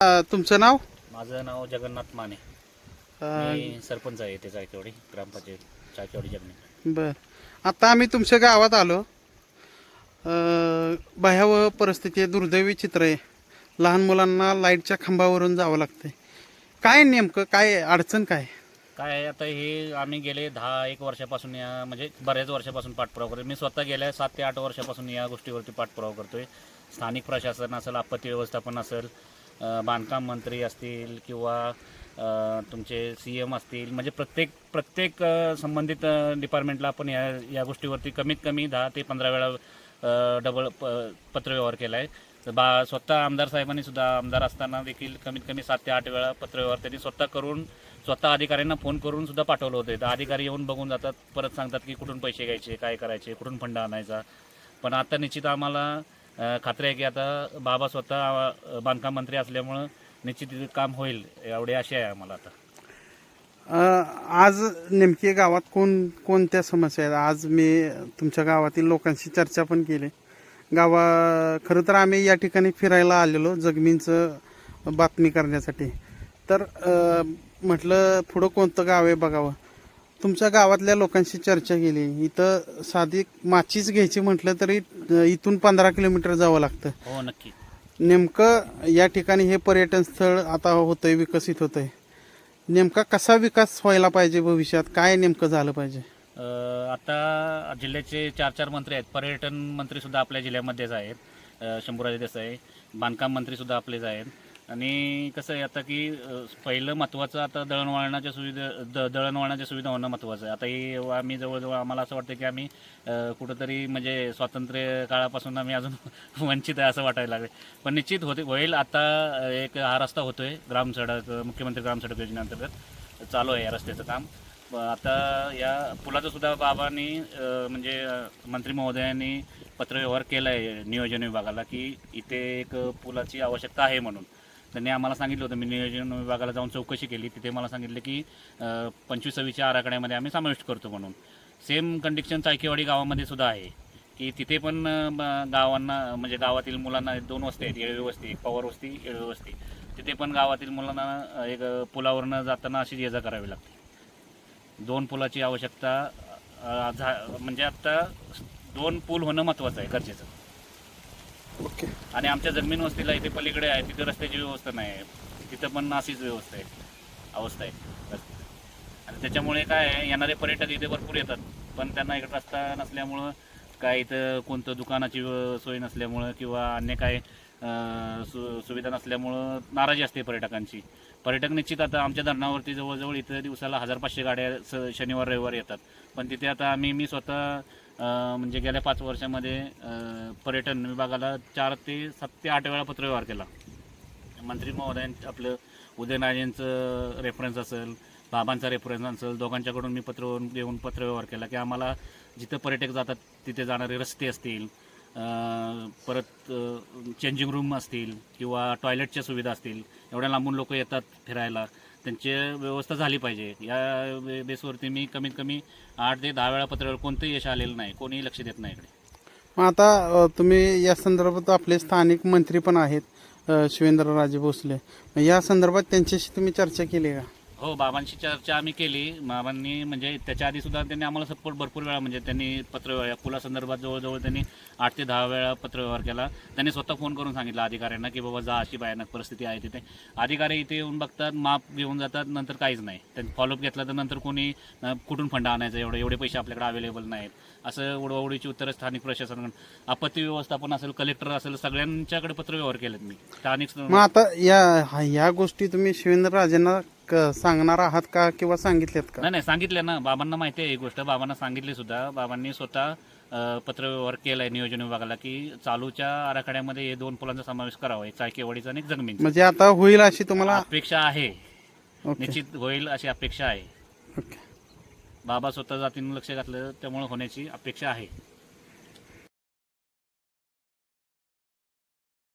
अ, तुमचं नाव? माझं नाव जगन्नाथ माने. अ, मी सरपंच आहे इथे चायकेवाडी ग्रामपंचायत चायकेवाडी जगणे बर. आता आम्ही तुमच्या गावात आलो. अ, भयावह परिस्थिती आहे दुर्दैवी चित्र आहे. लहान मुलांना लाईटच्या खांबावरून जावं लागतंय. काय नेमकं काय अडचण काय? काय आहे, आता हे आम्ही गेले दहा एक वर्षापासून या म्हणजे बऱ्याच वर्षापासून पाठपुरावा करतो मी स्वतः गेल्या सात ते आठ वर्षापासून या गोष्टीवरती पाठपुरावा करतोय. स्थानिक प्रशासन असेल आपत्ती व्यवस्थापन असेल बांधकाम मंत्री असतील किंवा तुमचे सी एम असतील म्हणजे प्रत्येक प्रत्येक संबंधित डिपार्टमेंटला आपण या या गोष्टीवरती कमीत कमी दहा ते पंधरा वेळा डबल प पत्रव्यवहार केला आहे तर बा स्वतः आमदार साहेबांनी सुद्धा आमदार असताना देखील कमीत कमी सात ते आठ वेळा पत्रव्यवहार त्यांनी स्वतः करून स्वतः अधिकाऱ्यांना फोन करून सुद्धा पाठवलं होतं. तर अधिकारी येऊन बघून जातात परत सांगतात की कुठून पैसे घ्यायचे काय करायचे कुठून फंड आणायचा. पण आता निश्चित आम्हाला खात्री आहे की आता बाबा स्वतः बांधकाम मंत्री असल्यामुळं निश्चित काम होईल एवढी आशा आहे आम्हाला आता. आज नेमके गावात कोण कोणत्या समस्या आहेत? आज मी तुमच्या गावातील लोकांशी चर्चा पण केली. गावा खरं तर आम्ही या ठिकाणी फिरायला आलेलो जगमींचं बातमी करण्यासाठी. तर म्हटलं पुढं कोणतं गाव आहे बघावं. तुमच्या गावातल्या लोकांशी चर्चा केली. इथं साधी माचीच घ्यायची म्हटलं तरी इथून पंधरा किलोमीटर जावं लागतं. हो नक्की. नेमकं या ठिकाणी हे पर्यटन स्थळ आता होतंय विकसित होतंय. नेमका कसा विकास व्हायला पाहिजे भविष्यात? काय नेमकं झालं पाहिजे? आता जिल्ह्याचे चार चार मंत्री आहेत. पर्यटन मंत्री सुद्धा आपल्या जिल्ह्यामध्येच आहेत. शंभूराजे देसाई बांधकाम मंत्री सुद्धा आपलेच आहेत. आणि कसं आहे आता की अ, पहिलं महत्त्वाचं आता दळणवळणाच्या सुविधा द दळणवळणाच्या सुविधा होणं महत्त्वाचं आहे. आता ही आम्ही जवळजवळ आम्हाला असं वाटतं की आम्ही अ, कुठंतरी म्हणजे स्वातंत्र्य काळापासून आम्ही अजून वंचित आहे असं वाटायला लागले पण निश्चित होते होईल आता अ, एक हा रस्ता होतोय ग्राम सडक मुख्यमंत्री ग्राम सडक योजनेअंतर्गत. चालू आहे या रस्त्याचं काम. आता या पुलाचं सुद्धा बाबांनी अ, म्हणजे अ, मंत्री महोदयांनी पत्रव्यवहार केला आहे नियोजन विभागाला की इथे एक पुलाची आवश्यकता आहे म्हणून. त्यांनी आम्हाला सांगितलं होतं मी नियोजन विभागाला जाऊन चौकशी केली. तिथे मला सांगितलं की पंचवीस सव्वीसच्या आराखड्यामध्ये आम्ही समाविष्ट करतो म्हणून. सेम कंडिक्शन चायकेवाडी गावामध्ये सुद्धा आहे. की तिथे पण गावांना म्हणजे गावातील मुलांना दोन वस्ती आहेत येळवी वस्ती एक पवार वस्ती येळवी वस्ती. तिथे पण गावातील मुलांना एक पुलावरनं जाताना अशी ये जा करावी लागते. दोन पुलाची आवश्यकता झा म्हणजे आत्ता दोन पूल होणं महत्त्वाचं आहे गरजेचं. ओके. आणि आमच्या जमीन वस्तीला इथे पलीकडे आहे तिथे रस्त्याची व्यवस्था नाही आहे. तिथं पण अशीच व्यवस्था आहे अवस्था आहे. आणि त्याच्यामुळे काय आहे येणारे पर्यटक इथे भरपूर येतात. पण त्यांना इकडे रस्ता नसल्यामुळं काय इथं कोणतं दुकानाची सोय नसल्यामुळं किंवा अन्य काय सु सुविधा नसल्यामुळं नाराजी असते पर्यटकांची. पर्यटक निश्चित आता आमच्या धरणावरती जवळजवळ इथं दिवसाला हजार पाचशे गाड्या स शनिवार रविवार येतात. पण तिथे आता आम्ही मी स्वतः म्हणजे गेल्या पाच वर्षामध्ये पर्यटन विभागाला चार ते सात ते आठ वेळा पत्रव्यवहार केला. मंत्री महोदयांचं आपलं उदयनराजेंचं रेफरन्स असेल बाबांचा रेफरन्स असेल दोघांच्याकडून मी पत्र घेऊन पत्रव्यवहार केला की आम्हाला जिथं पर्यटक जातात तिथे जाणारे रस्ते असतील परत चेंजिंग रूम असतील किंवा टॉयलेटच्या सुविधा असतील एवढ्या लांबून लोक येतात फिरायला. त्यांची व्यवस्था झाली पाहिजे. या बे- बेसवरती मी कमीत कमी आठ ते दहा वेळा पत्रावर कोणतंही यश आलेलं नाही. कोणीही लक्ष देत नाही इकडे. मग आता तुम्ही या संदर्भात आपले स्थानिक मंत्री पण आहेत शिवेंद्रराजे भोसले. या संदर्भात त्यांच्याशी तुम्ही चर्चा केली का? हो बाबांशी चर्चा आम्ही केली. बाबांनी म्हणजे त्याच्या आधी सुद्धा त्यांनी आम्हाला सपोर्ट भरपूर वेळा म्हणजे त्यांनी पत्रव्यवहार या पुलासंदर्भात जवळजवळ त्यांनी आठ ते दहा वेळा पत्रव्यवहार केला. त्यांनी स्वतः फोन करून सांगितलं अधिकाऱ्यांना की बाबा जा अशी भयानक परिस्थिती आहे तिथे. अधिकारी इथे येऊन बघतात माप घेऊन जातात नंतर काहीच नाही. त्यांनी फॉलोअप घेतला तर नंतर कोणी कुठून फंड आणायचं एवढे? एवढे पैसे आपल्याकडे अवेलेबल नाहीत. असं उडवाउडीची उत्तरं स्थानिक प्रशासन आपत्ती व्यवस्थापन असेल कलेक्टर असेल सगळ्यांच्याकडे पत्रव्यवहार केलेत मी. स्थानिक मग आता या ह्या गोष्टी तुम्ही शिवेंद्र राजेंना क- सांगणार आहात का किंवा सांगितल्यात का? नाही नाही सांगितलं ना. बाबांना माहिती आहे ही गोष्ट. बाबांना सांगितली सुद्धा. बाबांनी स्वतः अ, पत्रव्यवहार केलाय नियोजन विभागाला की चालूच्या आराखड्यामध्ये हे दोन पुलांचा समावेश करावा एक चायकेवाडीचा आणि एक म्हणजे आता होईल अशी तुम्हाला अपेक्षा आहे. ओके. निश्चित होईल अशी अपेक्षा आहे. ओके. बाबा स्वतः जातीनं लक्ष घातलं त्यामुळे होण्याची अपेक्षा आहे.